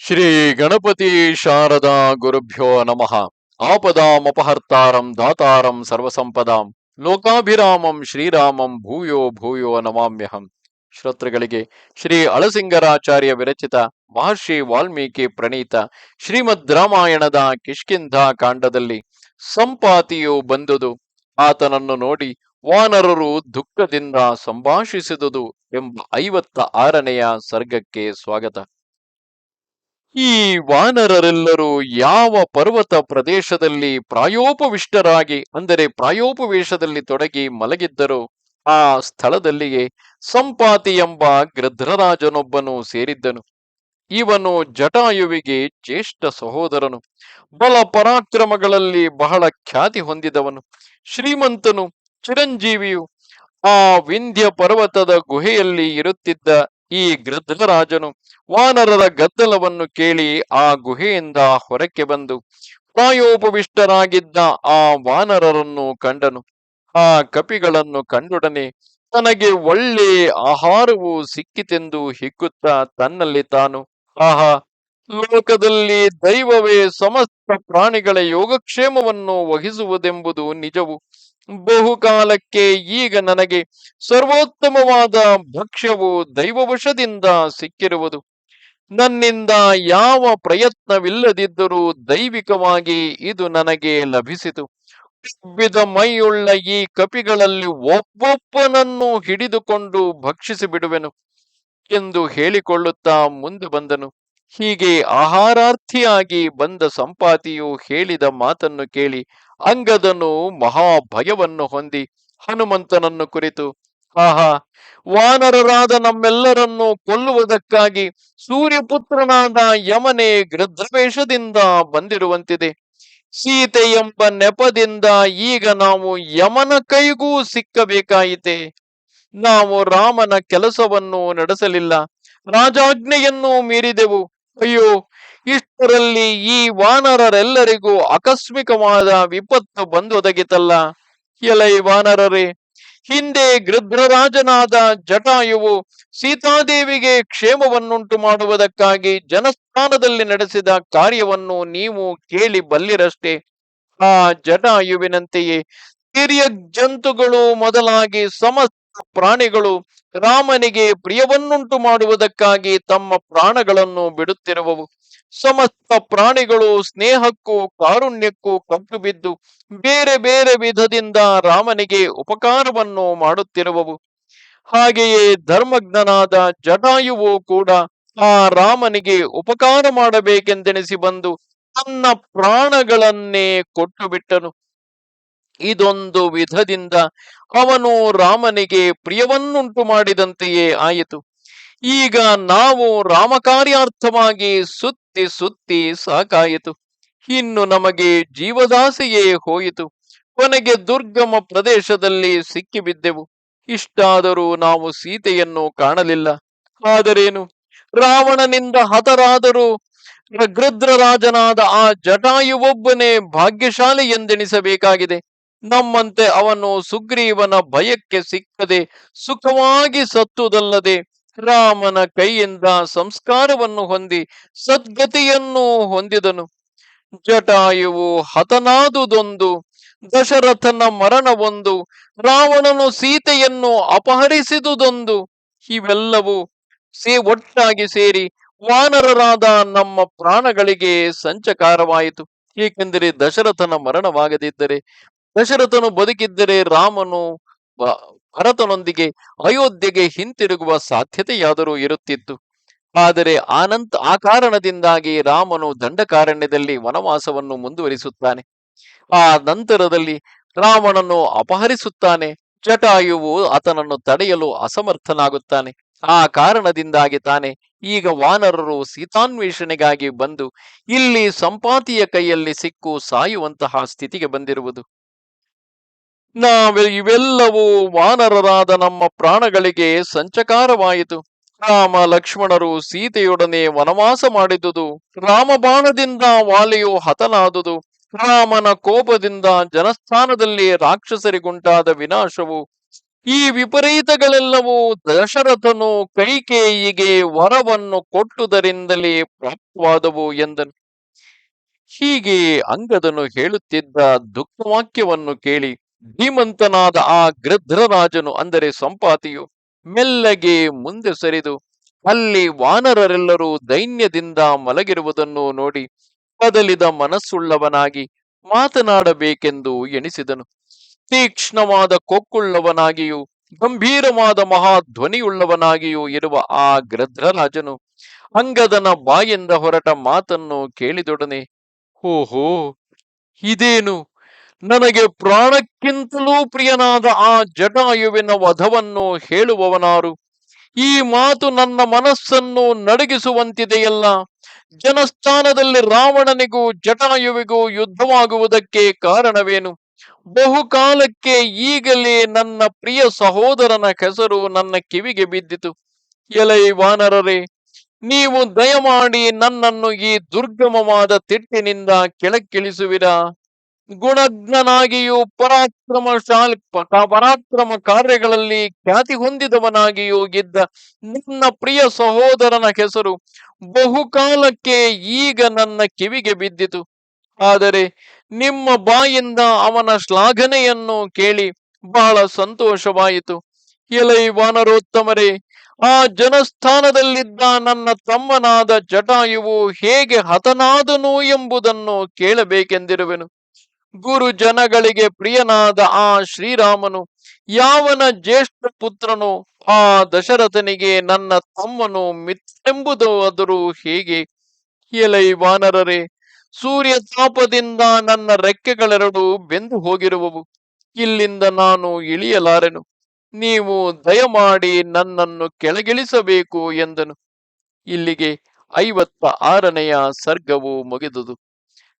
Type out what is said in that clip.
ಶ್ರೀ ಗಣಪತಿ ಶಾರದಾ ಗುರುಭ್ಯೋ ನಮಃ. ಆಪದಾಮಪಹರ್ತಾರಂ ದಾತಾರಂ ಸರ್ವಸಂಪದಾಂ. ಲೋಕಾಭಿರಾಮಂ ಶ್ರೀರಾಮಂ ಭೂಯೋ ಭೂಯೋ ನಮಾಮ್ಯಹಂ. ಶ್ರೋತೃಗಳಿಗೆ ಶ್ರೀ ಅಳಸಿಂಗರಾಚಾರ್ಯ ವಿರಚಿತ ಮಹರ್ಷಿ ವಾಲ್ಮೀಕಿ ಪ್ರಣೀತ ಶ್ರೀಮದ್ ರಾಮಾಯಣದ ಕಿಷ್ಕಿಂಧ ಕಾಂಡದಲ್ಲಿ ಸಂಪಾತಿಯು ಬಂದುದು. ಆತನನ್ನು ನೋಡಿ ವಾನರರು ದುಃಖದಿಂದ ಸಂಭಾಷಿಸಿದುದು ಎಂಬ ಐವತ್ತ ಆರನೆಯ ಸರ್ಗಕ್ಕೆ ಸ್ವಾಗತ. ಈ ವಾನರರೆಲ್ಲರೂ ಯಾವ ಪರ್ವತ ಪ್ರದೇಶದಲ್ಲಿ ಪ್ರಾಯೋಪವಿಷ್ಟರಾಗಿ, ಅಂದರೆ ಪ್ರಾಯೋಪವೇಶದಲ್ಲಿ ತೊಡಗಿ ಮಲಗಿದ್ದರು, ಆ ಸ್ಥಳದಲ್ಲಿಯೇ ಸಂಪಾತಿ ಎಂಬ ಗೃಧ್ರರಾಜನೊಬ್ಬನು ಸೇರಿದ್ದನು. ಇವನು ಜಟಾಯುವಿಗೆ ಜ್ಯೇಷ್ಠ ಸಹೋದರನು. ಬಲ ಪರಾಕ್ರಮಗಳಲ್ಲಿ ಬಹಳ ಖ್ಯಾತಿ ಹೊಂದಿದವನು. ಶ್ರೀಮಂತನು ಚಿರಂಜೀವಿಯು ಆ ವಿಂಧ್ಯ ಪರ್ವತದ ಗುಹೆಯಲ್ಲಿ ಇರುತ್ತಿದ್ದ ಈ ಗೃಧ್ರರಾಜನು ವಾನರರ ಗದ್ದಲವನ್ನು ಕೇಳಿ ಆ ಗುಹೆಯಿಂದ ಹೊರಕ್ಕೆ ಬಂದು ಪ್ರಾಯೋಪವಿಷ್ಟರಾಗಿದ್ದ ಆ ವಾನರರನ್ನು ಕಂಡನು. ಆ ಕಪಿಗಳನ್ನು ಕಂಡೊಡನೆ ತನಗೆ ಒಳ್ಳೆ ಆಹಾರವು ಸಿಕ್ಕಿತೆಂದು ಹಿಗ್ಗುತ್ತಾ ತನ್ನಲ್ಲಿ ತಾನು, ಆಹಾ ಲೋಕದಲ್ಲಿ ದೈವವೇ ಸಮಸ್ತ ಪ್ರಾಣಿಗಳ ಯೋಗಕ್ಷೇಮವನ್ನು ವಹಿಸುವುದೆಂಬುದು ನಿಜವು. ಬಹುಕಾಲಕ್ಕೆ ಈಗ ನನಗೆ ಸರ್ವೋತ್ತಮವಾದ ಭಕ್ಷ್ಯವು ದೈವವಶದಿಂದ ಸಿಕ್ಕಿರುವುದು. ನನ್ನಿಂದ ಯಾವ ಪ್ರಯತ್ನವಿಲ್ಲದಿದ್ದರೂ ದೈವಿಕವಾಗಿ ಇದು ನನಗೆ ಲಭಿಸಿತು. ವಿವಿಧ ಮೈಯುಳ್ಳ ಈ ಕಪಿಗಳಲ್ಲಿ ಒಬ್ಬೊಬ್ಬನನ್ನು ಹಿಡಿದುಕೊಂಡು ಭಕ್ಷಿಸಿ ಬಿಡುವೆನು ಎಂದು ಹೇಳಿಕೊಳ್ಳುತ್ತಾ ಮುಂದೆ ಬಂದನು. ಹೀಗೆ ಆಹಾರಾರ್ಥಿಯಾಗಿ ಬಂದ ಸಂಪಾತಿಯು ಹೇಳಿದ ಮಾತನ್ನು ಕೇಳಿ ಅಂಗದನು ಮಹಾಭಯವನ್ನು ಹೊಂದಿ ಹನುಮಂತನನ್ನು ಕುರಿತು, ಆಹಾ, ವಾನರರಾದ ನಮ್ಮೆಲ್ಲರನ್ನು ಕೊಲ್ಲುವುದಕ್ಕಾಗಿ ಸೂರ್ಯಪುತ್ರನಾದ ಯಮನೆ ಗೃದ್ರವೇಷದಿಂದ ಬಂದಿರುವಂತಿದೆ. ಸೀತೆ ಎಂಬ ನೆಪದಿಂದ ಈಗ ನಾವು ಯಮನ ಕೈಗೂ ಸಿಕ್ಕಬೇಕಾಯಿತೆ. ನಾವು ರಾಮನ ಕೆಲಸವನ್ನು ನಡೆಸಲಿಲ್ಲ. ರಾಜಾಜ್ಞೆಯನ್ನು ಮೀರಿದೆವು. ಅಯ್ಯೋ, ಇಷ್ಟರಲ್ಲಿ ಈ ವಾನರರೆಲ್ಲರಿಗೂ ಆಕಸ್ಮಿಕವಾದ ವಿಪತ್ತು ಬಂದೊದಗಿತಲ್ಲ. ಎಲೈ ವಾನರರೇ, ಹಿಂದೆ ಗೃಧ್ರರಾಜನಾದ ಜಟಾಯುವು ಸೀತಾದೇವಿಗೆ ಕ್ಷೇಮವನ್ನುಂಟು ಮಾಡುವುದಕ್ಕಾಗಿ ಜನಸ್ಥಾನದಲ್ಲಿ ನಡೆಸಿದ ಕಾರ್ಯವನ್ನು ನೀವು ಕೇಳಿ ಬಲ್ಲಿರಷ್ಟೇ. ಆ ಜಟಾಯುವಿನಂತೆಯೇ ಹಿರಿಯ ಜಂತುಗಳು ಮೊದಲಾಗಿ ಸಮಸ್ತ ಪ್ರಾಣಿಗಳು ರಾಮನಿಗೆ ಪ್ರಿಯವನ್ನುಂಟು ಮಾಡುವುದಕ್ಕಾಗಿ ತಮ್ಮ ಪ್ರಾಣಗಳನ್ನು ಬಿಡುತ್ತಿರುವವು. ಸಮಸ್ತ ಪ್ರಾಣಿಗಳು ಸ್ನೇಹಕ್ಕೂ ಕಾರುಣ್ಯಕ್ಕೂ ಕಪ್ಪು ಬಿದ್ದು ಬೇರೆ ಬೇರೆ ವಿಧದಿಂದ ರಾಮನಿಗೆ ಉಪಕಾರವನ್ನು ಮಾಡುತ್ತಿರುವವು. ಹಾಗೆಯೇ ಧರ್ಮಜ್ಞನಾದ ಜಟಾಯುವು ಕೂಡ ಆ ರಾಮನಿಗೆ ಉಪಕಾರ ಮಾಡಬೇಕೆಂದೆನಿಸಿ ಬಂದು ತನ್ನ ಪ್ರಾಣಗಳನ್ನೇ ಕೊಟ್ಟು ಬಿಟ್ಟನು ಇದೊಂದು ವಿಧದಿಂದ ಅವನು ರಾಮನಿಗೆ ಪ್ರಿಯವನ್ನುಂಟು ಮಾಡಿದಂತೆಯೇ ಆಯಿತು. ಈಗ ನಾವು ರಾಮಕಾರ್ಯಾರ್ಥವಾಗಿ ಸುತ್ತಿ ಸುತ್ತಿ ಸಾಕಾಯಿತು. ಇನ್ನು ನಮಗೆ ಜೀವದಾಸೆಯೇ ಹೋಯಿತು. ಕೊನೆಗೆ ದುರ್ಗಮ ಪ್ರದೇಶದಲ್ಲಿ ಸಿಕ್ಕಿಬಿದ್ದೆವು. ಇಷ್ಟಾದರೂ ನಾವು ಸೀತೆಯನ್ನು ಕಾಣಲಿಲ್ಲ. ಆದರೇನು? ರಾವಣನಿಂದ ಹತರಾದರೂ ಗೃಧ್ರರಾಜನಾದ ಆ ಜಟಾಯುವೊಬ್ಬನೇ ಭಾಗ್ಯಶಾಲಿ ಎಂದೆಣಿಸಬೇಕಾಗಿದೆ. ನಮ್ಮಂತೆ ಅವನು ಸುಗ್ರೀವನ ಭಯಕ್ಕೆ ಸಿಕ್ಕದೆ ಸುಖವಾಗಿ ಸತ್ತುದಲ್ಲದೆ ರಾಮನ ಕೈಯಿಂದ ಸಂಸ್ಕಾರವನ್ನು ಹೊಂದಿ ಸದ್ಗತಿಯನ್ನು ಹೊಂದಿದನು. ಜಟಾಯುವು ಹತನಾದುದೊಂದು, ದಶರಥನ ಮರಣವೊಂದು, ರಾವಣನು ಸೀತೆಯನ್ನು ಅಪಹರಿಸಿದುದೊಂದು, ಇವೆಲ್ಲವೂ ಸೇ ಒಟ್ಟಾಗಿ ಸೇರಿ ವಾನರರಾದ ನಮ್ಮ ಪ್ರಾಣಗಳಿಗೆ ಸಂಚಕಾರವಾಯಿತು. ಏಕೆಂದರೆ ದಶರಥನ ಮರಣವಾಗದಿದ್ದರೆ ದಶರಥನು ಬದುಕಿದ್ದರೆ ರಾಮನು ಭರತನೊಂದಿಗೆ ಅಯೋಧ್ಯೆಗೆ ಹಿಂತಿರುಗುವ ಸಾಧ್ಯತೆಯಾದರೂ ಇರುತ್ತಿತ್ತು. ಆದರೆ ಆನಂತ ಆ ಕಾರಣದಿಂದಾಗಿ ರಾಮನು ದಂಡಕಾರಣ್ಯದಲ್ಲಿ ವನವಾಸವನ್ನು ಮುಂದುವರಿಸುತ್ತಾನೆ. ಆ ನಂತರದಲ್ಲಿ ರಾವಣನು ಅಪಹರಿಸುತ್ತಾನೆ. ಜಟಾಯುವು ಆತನನ್ನು ತಡೆಯಲು ಅಸಮರ್ಥನಾಗುತ್ತಾನೆ. ಆ ಕಾರಣದಿಂದಾಗಿ ತಾನೆ ಈಗ ವಾನರರು ಸೀತಾನ್ವೇಷಣೆಗಾಗಿ ಬಂದು ಇಲ್ಲಿ ಸಂಪಾತಿಯ ಕೈಯಲ್ಲಿ ಸಿಕ್ಕು ಸಾಯುವಂತಹ ಸ್ಥಿತಿಗೆ ಬಂದಿರುವುದು. ನಾವೆ ಇವೆಲ್ಲವೂ ವಾನರರಾದ ನಮ್ಮ ಪ್ರಾಣಗಳಿಗೆ ಸಂಚಕಾರವಾಯಿತು. ರಾಮ ಲಕ್ಷ್ಮಣರು ಸೀತೆಯೊಡನೆ ವನವಾಸ ಮಾಡಿದುದು. ರಾಮಬಾಣದಿಂದ ವಾಲೆಯು ಹತನಾದುದು. ರಾಮನ ಕೋಪದಿಂದ ಜನಸ್ಥಾನದಲ್ಲಿ ರಾಕ್ಷಸರಿಗುಂಟಾದ ವಿನಾಶವು. ಈ ವಿಪರೀತಗಳೆಲ್ಲವೂ ದಶರಥನು ಕೈಕೇಯಿಗೆ ವರವನ್ನು ಕೊಟ್ಟುದರಿಂದಲೇ ಪ್ರಾಪ್ತವಾದವು ಎಂದನು. ಹೀಗೆ ಅಂಗದನು ಹೇಳುತ್ತಿದ್ದ ದುಃಖವಾಕ್ಯವನ್ನು ಕೇಳಿ ಧೀಮಂತನಾದ ಆ ಗೃಧ್ರರಾಜನು ಅಂದರೆ ಸಂಪಾತಿಯು ಮೆಲ್ಲಗೆ ಮುಂದೆ ಸರಿದು ಅಲ್ಲಿ ವಾನರರೆಲ್ಲರೂ ದೈನ್ಯದಿಂದ ಮಲಗಿರುವುದನ್ನು ನೋಡಿ ಬದಲಿದ ಮನಸ್ಸುಳ್ಳವನಾಗಿ ಮಾತನಾಡಬೇಕೆಂದು ಎಣಿಸಿದನು. ತೀಕ್ಷ್ಣವಾದ ಕೊಕ್ಕುಳ್ಳವನಾಗಿಯೂ ಗಂಭೀರವಾದ ಮಹಾಧ್ವನಿಯುಳ್ಳವನಾಗಿಯೂ ಇರುವ ಆ ಗೃಧ್ರರಾಜನು ಅಂಗದನ ಬಾಯಿಂದ ಹೊರಟ ಮಾತನ್ನು ಕೇಳಿದೊಡನೆ ಹೋಹೋ ಇದೇನು ನನಗೆ ಪ್ರಾಣಕ್ಕಿಂತಲೂ ಪ್ರಿಯನಾದ ಆ ಜಟಾಯುವಿನ ವಧವನ್ನು ಹೇಳುವವನಾರು. ಈ ಮಾತು ನನ್ನ ಮನಸ್ಸನ್ನು ನಡಗಿಸುವಂತಿದೆಯಲ್ಲ. ಜನಸ್ಥಾನದಲ್ಲಿ ರಾವಣನಿಗೂ ಜಟಾಯುವಿಗೂ ಯುದ್ಧವಾಗುವುದಕ್ಕೆ ಕಾರಣವೇನು? ಬಹುಕಾಲಕ್ಕೆ ಈಗಲೇ ನನ್ನ ಪ್ರಿಯ ಸಹೋದರನ ಹೆಸರು ನನ್ನ ಕಿವಿಗೆ ಬಿದ್ದಿತು. ಎಲೈ ವಾನರರೇ, ನೀವು ದಯಮಾಡಿ ನನ್ನನ್ನು ಈ ದುರ್ಗಮವಾದ ತಿಟ್ಟಿನಿಂದ ಕೆಳಕ್ಕಿಳಿಸುವಿರಾ? ಗುಣಜ್ಞನಾಗಿಯೂ ಪರಾಕ್ರಮಶಾಲಿ ಪ- ಪರಾಕ್ರಮ ಕಾರ್ಯಗಳಲ್ಲಿ ಖ್ಯಾತಿ ಹೊಂದಿದವನಾಗಿಯೂ ಇದ್ದ ನಿನ್ನ ಪ್ರಿಯ ಸಹೋದರನ ಹೆಸರು ಬಹುಕಾಲಕ್ಕೆ ಈಗ ನನ್ನ ಕಿವಿಗೆ ಬಿದ್ದಿತು. ಆದರೆ ನಿಮ್ಮ ಬಾಯಿಂದ ಅವನ ಶ್ಲಾಘನೆಯನ್ನು ಕೇಳಿ ಬಹಳ ಸಂತೋಷವಾಯಿತು. ಎಲೈ ವಾನರೋತ್ತಮರೇ, ಆ ಜನಸ್ಥಾನದಲ್ಲಿದ್ದ ನನ್ನ ತಮ್ಮನಾದ ಜಟಾಯುವು ಹೇಗೆ ಹತನಾದನು ಎಂಬುದನ್ನು ಕೇಳಬೇಕೆಂದಿರುವೆನು. ಗುರು ಜನಗಳಿಗೆ ಪ್ರಿಯನಾದ ಆ ಶ್ರೀರಾಮನು, ಯಾವನ ಜ್ಯೇಷ್ಠ ಪುತ್ರನು ಆ ದಶರಥನಿಗೆ ನನ್ನ ತಮ್ಮನು ಮಿತ್ರೆಂಬುದಾದರೂ ಹೇಗೆ? ಎಲೈ ವಾನರರೇ, ಸೂರ್ಯ ತಾಪದಿಂದ ನನ್ನ ರೆಕ್ಕೆಗಳೆರಡು ಬೆಂದು ಹೋಗಿರುವವು. ಇಲ್ಲಿಂದ ನಾನು ಇಳಿಯಲಾರೆನು. ನೀವು ದಯಮಾಡಿ ನನ್ನನ್ನು ಕೆಳಗಿಳಿಸಬೇಕು ಎಂದನು. ಇಲ್ಲಿಗೆ ಐವತ್ತ ಆರನೆಯ ಸರ್ಗವು ಮುಗಿದುದು.